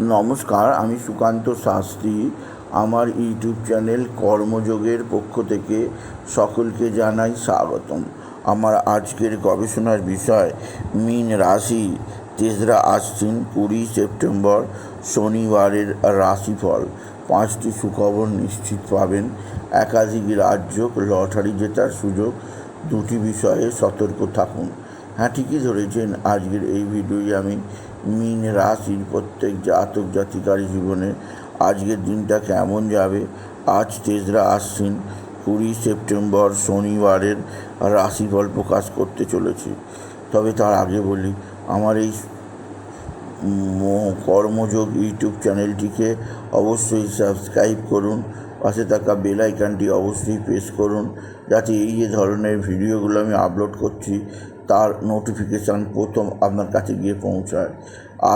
নমস্কার, আমি সুকান্ত শাস্ত্রী। আমার ইউটিউব চ্যানেল কর্মযোগের পক্ষ থেকে সকলকে জানাই স্বাগতম। আমার আজকের গবেষণার বিষয়, মীন রাশি। তেসরা আশ্বিন কুড়ি সেপ্টেম্বর, শনিবারের রাশিফল। পাঁচটি সুখবর নিশ্চিত পাবেন। একাধিক রাজ্য লটারি জেতার সুযোগ। দুটি বিষয়ে সতর্ক থাকুন। হ্যাঁ ঠিকই ধরেছেন। আজকের এই ভিডিওয়ে আমি মিন রাশির প্রত্যেক জাতক জাতিকার জীবনে আজকের দিনটা কেমন যাবে। আজ তেসরা আশ্বিন, কুড়ি সেপ্টেম্বর শনিবারের রাশিফল প্রকাশ করতে চলেছি। তবে তার আগে বলি, আমার এই কর্মযোগ ইউটিউব চ্যানেলটিকে অবশ্যই সাবস্ক্রাইব করুন। পাশে থাকা বেল আইকনটি অবশ্যই প্রেস করুন। যাতে এই যে ধরনের ভিডিওগুলো আমি আপলোড করছি তার নোটিফিকেশান প্রথম আপনার কাছে গিয়ে পৌঁছায়।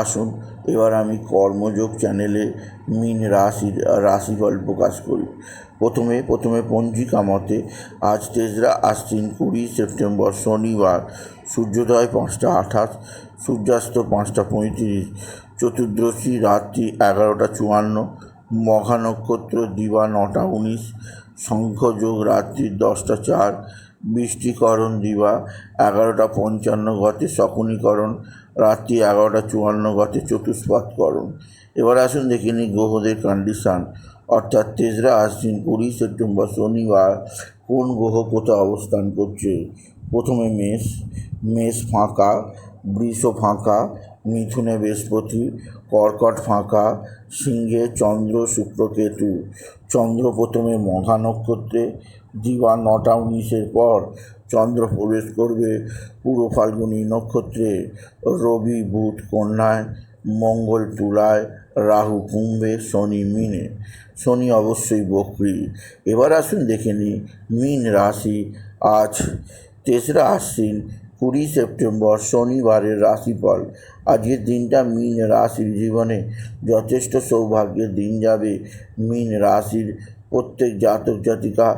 আসুন, এবার আমি কর্মযোগ চ্যানেলে মিন রাশির রাশিফল প্রকাশ করি। প্রথমে প্রথমে পঞ্জিকা মতে, আজ তেসরা আশ্বিন কুড়ি সেপ্টেম্বর শনিবার, সূর্যোদয় পাঁচটা আঠাশ, সূর্যাস্ত পাঁচটা পঁয়ত্রিশ, চতুর্দশী রাত্রি এগারোটা চুয়ান্ন মঘা নক্ষত্র দিবা নটা উনিশ, শঙ্খযোগ রাত্রি দশটা চার বৃষ্টিকরণ দিবা, এগারোটা পঞ্চান্ন গতে শকুনীকরণ, রাত্রি এগারোটা চুয়ান্ন গতে চতুষ্পাতকরণ এবার আসুন দেখে নিই গ্রহদের কন্ডিশান অর্থাৎ তেসরা আশ্বিন, কুড়ি সেপ্টেম্বর, শনিবার কোন গ্রহ কোথায় অবস্থান করছে? প্রথমে মেষ মেষ ফাঁকা, বৃষ ফাঁকা, মিথুনে বৃহস্পতি কর্কট ফাঁকা, সিংহে চন্দ্র শুক্র কেতু চন্দ্র প্রথমে মঘা নক্ষত্রে দিবা নটা উনিশের পর চন্দ্র প্রবেশ করবে পুরো ফাল্গুনী নক্ষত্রে। রবি বুধ কন্যায়, মঙ্গল তুলায়, রাহু কুম্ভে, শনি মিনে। শনি অবশ্যই বকরি। এবার আসুন দেখে নিই, মিন রাশি আজ তেসরা আশ্বিন কুড়ি সেপ্টেম্বর শনিবারের রাশিফল। আজকের দিনটা মিন রাশির জীবনে যথেষ্ট সৌভাগ্যের দিন যাবে। মিন রাশির প্রত্যেক জাতক জাতিকা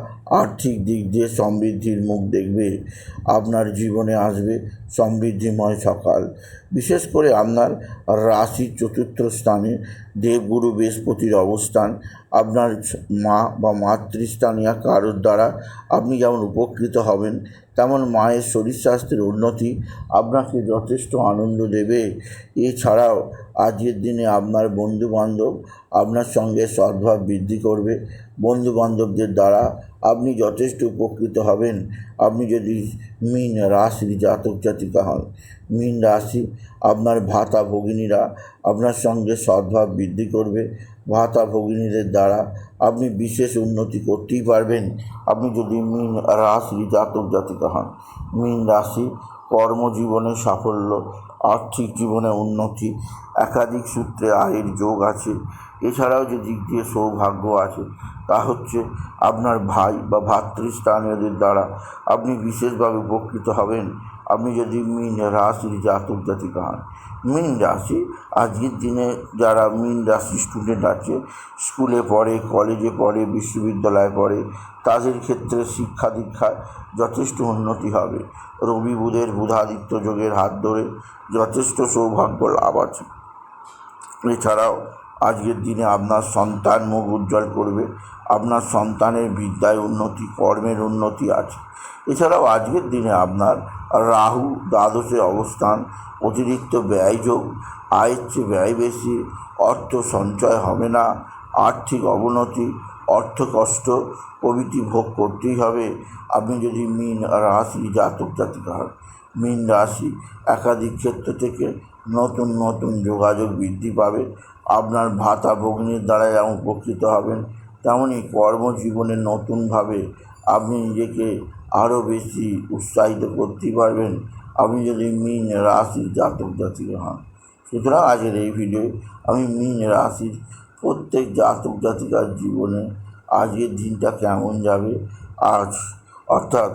আর্থিক দিক দিয়ে সমৃদ্ধির মুখ দেখবে। আপনার জীবনে আসবে সমৃদ্ধিময় সকাল। বিশেষ করে আপনার রাশির চতুর্থ স্থানে দেবগুরু বৃহস্পতির অবস্থান। আপনার মা বা মাতৃস্থানীয় কারোর দ্বারা আপনি যেমন উপকৃত হবেন তেমন মায়ের শরীর স্বাস্থ্যের উন্নতি আপনাকে যথেষ্ট আনন্দ দেবে। এছাড়াও আজকের দিনে আপনার বন্ধুবান্ধব আপনার সঙ্গে সদ্ভাব বৃদ্ধি করবে। বন্ধু বান্ধবদের দ্বারা আপনি যথেষ্ট উপকৃত হবেন। আপনি যদি মিন রাশির জাতক জাতিকা হন, মিন রাশি আপনার ভাতা ভগিনীরা আপনার সঙ্গে সদ্ভাব বৃদ্ধি করবে। ভাতা ভগিনীদের দ্বারা আপনি বিশেষ উন্নতি করতেই পারবেন। আপনি যদি মিন রাশি জাতক জাতিকা হন, মিন রাশি কর্মজীবনে সাফল্য, আর্থিক জীবনে উন্নতি, একাধিক সূত্রে আয়ের যোগ আছে, এছাড়াও যে দিক দিয়ে সৌভাগ্য আছে, তা হচ্ছে আপনার ভাই বা ভাতৃস্থানীয়দের দ্বারা আপনি বিশেষভাবে উপকৃত হবেন। আপনি যদি মিন রাশির জাতক জাতিকা হন, মিন রাশি, আজকের দিনে যারা মিন রাশি স্টুডেন্ট আছে স্কুলে পড়ে কলেজে পড়ে, বিশ্ববিদ্যালয়ে পড়ে, তাদের ক্ষেত্রে শিক্ষা দীক্ষায় যথেষ্ট উন্নতি হবে। রবি বুধের বুধাদিত্য যোগের হাত ধরে যথেষ্ট সৌভাগ্য লাভ আছে। এছাড়াও আজকের দিনে আপনার সন্তান মুখ উজ্জ্বল করবে, আপনার সন্তানের বিদ্যায় উন্নতি, কর্মের উন্নতি আছে। এছাড়াও আজকের দিনে আপনার রাহু, দ্বাদশে অবস্থান, অতিরিক্ত ব্যয়যোগ আয়ের চেয়ে ব্যয় বেশি, অর্থ সঞ্চয় হবে না, আর্থিক অবনতি, অর্থ কষ্ট প্রভৃতি ভোগ করতেই হবে। আপনি যদি মিন রাশি, জাতক জাতিকা হন মিন রাশি একাধিক ক্ষেত্র থেকে নতুন নতুন যোগাযোগ বৃদ্ধি পাবে, আপনার ভাতা ভগ্নির দ্বারা যেমন উপকৃত হবেন তেমনই কর্মজীবনে নতুনভাবে আপনি নিজেকে আরও বেশি উৎসাহিত করতে পারবেন, আপনি যদি মিন রাশির জাতক জাতিকা হন। সুতরাং আজকের এই ভিডিও আমি মিন রাশির প্রত্যেক জাতক জাতিকার জীবনে আজকের দিনটা কেমন যাবে, আজ অর্থাৎ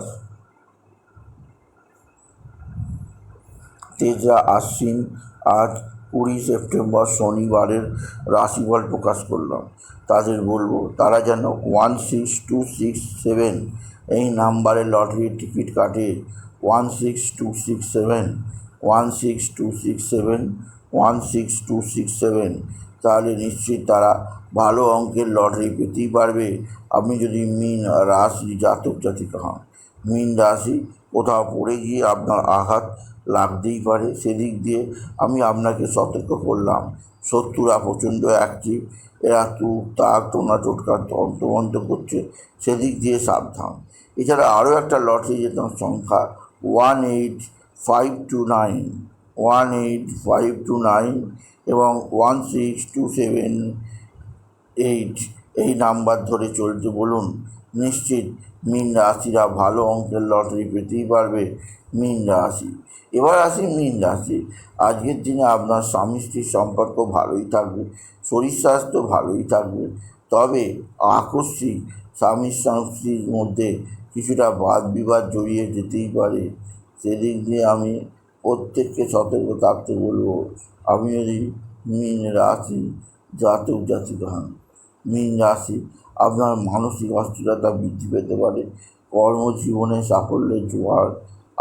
তেজরা আশ্বিন আজ কুড়ি সেপ্টেম্বর শনিবারের রাশিফল প্রকাশ করলাম। তাদের বলব, তারা যেন one six two six seven এই নাম্বারে লটারির টিকিট কাটে। One six two six seven, one six two six seven, one six two six seven. তাহলে নিশ্চিত তারা ভালো অঙ্কের লটারি পেতেই পারবে। আপনি যদি মিন রাশি জাতক জাতিকা হন, মিন রাশি কোথাও পড়ে গিয়ে আপনার আঘাত লাগতেই পারে। সেদিক দিয়ে আমি আপনাকে সতর্ক করলাম। শত্রুরা প্রচণ্ড অ্যাক্টিভ এরা তুক তাক টোনা টোটকা তন্ত্রমন্ত্র করছে, সেদিক দিয়ে সাবধান। এছাড়া আরও একটা লটারি যেতাম সংখ্যা one eight five two nine one eight five two nine এবং one six two seven eight এই নাম্বার ধরে চলতে বলুন নিশ্চিত, মিন রাশিরা ভালো অঙ্কের লটারি পেতেই পারবে। মিন রাশি, এবার আসি মিন রাশি। আজকের দিনে আপনার স্বামী স্ত্রীর সম্পর্ক ভালোই থাকবে, শরীর স্বাস্থ্য ভালোই থাকবে। তবে আকস্মিক স্বামী স্ত্রীর মধ্যে কিছুটা বাদ বিবাদ জড়িয়ে যেতেই পারে। সেদিক দিয়ে আমি প্রত্যেককে সতর্ক থাকতে বলব, আপনি যদি মিন রাশি জাতক জাতিকা হন, মীন রাশি আপনার মানসিক অস্থিরতা বৃদ্ধি পেতে পারে। কর্মজীবনে সাফল্যের জোয়ার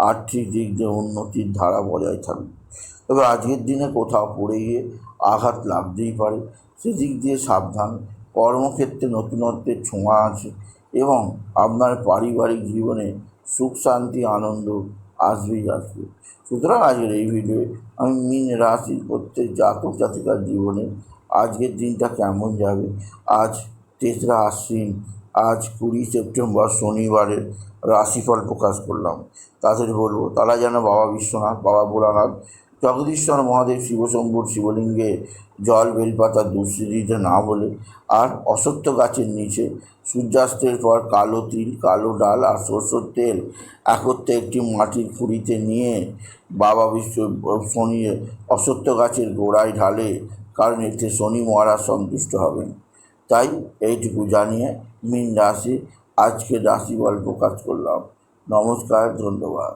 আর্থিক দিক দিয়ে উন্নতির ধারা বজায় থাকবে। তবে আজকের দিনে কোথাও পড়ে গিয়ে আঘাত লাগতেই পারে। সেদিক দিয়ে সাবধান। কর্মক্ষেত্রে নতুনত্বের ছোঁয়া আছে এবং আপনার পারিবারিক জীবনে সুখ, শান্তি, আনন্দ আসবেই আসবে। সুতরাং আজকের এই ভিডিওয়ে আমি মিন রাশির প্রত্যেক জাতক জাতিকার জীবনে আজকের দিনটা কেমন যাবে, আজ তেসরা আশ্বিন, আজ কুড়ি সেপ্টেম্বর শনিবারের রাশিফল প্রকাশ করলাম। তাদের বলব, তারা যেন বাবা বিশ্বনাথ, বাবা ভোলানাথ, জগদীশ্বর মহাদেব, শিবশম্ভুর শিবলিঙ্গে জল বেলপাতা দিতে না বলে আর অসত্য গাছের নিচে সূর্যাস্তের পর কালো তিল, কালো ডাল আর সরষের তেল একত্রে একটি মাটির খুঁড়িতে নিয়ে বাবা বিশ্ব, শনি অসত্য গাছের গোড়ায় ঢালে কারণ এতে শনি মহারাজ সন্তুষ্ট হবেন। তাই এইটুকু জানিয়ে মিন রাশি আজকে রাশিফল প্রকাশ করলাম। নমস্কার ধন্যবাদ।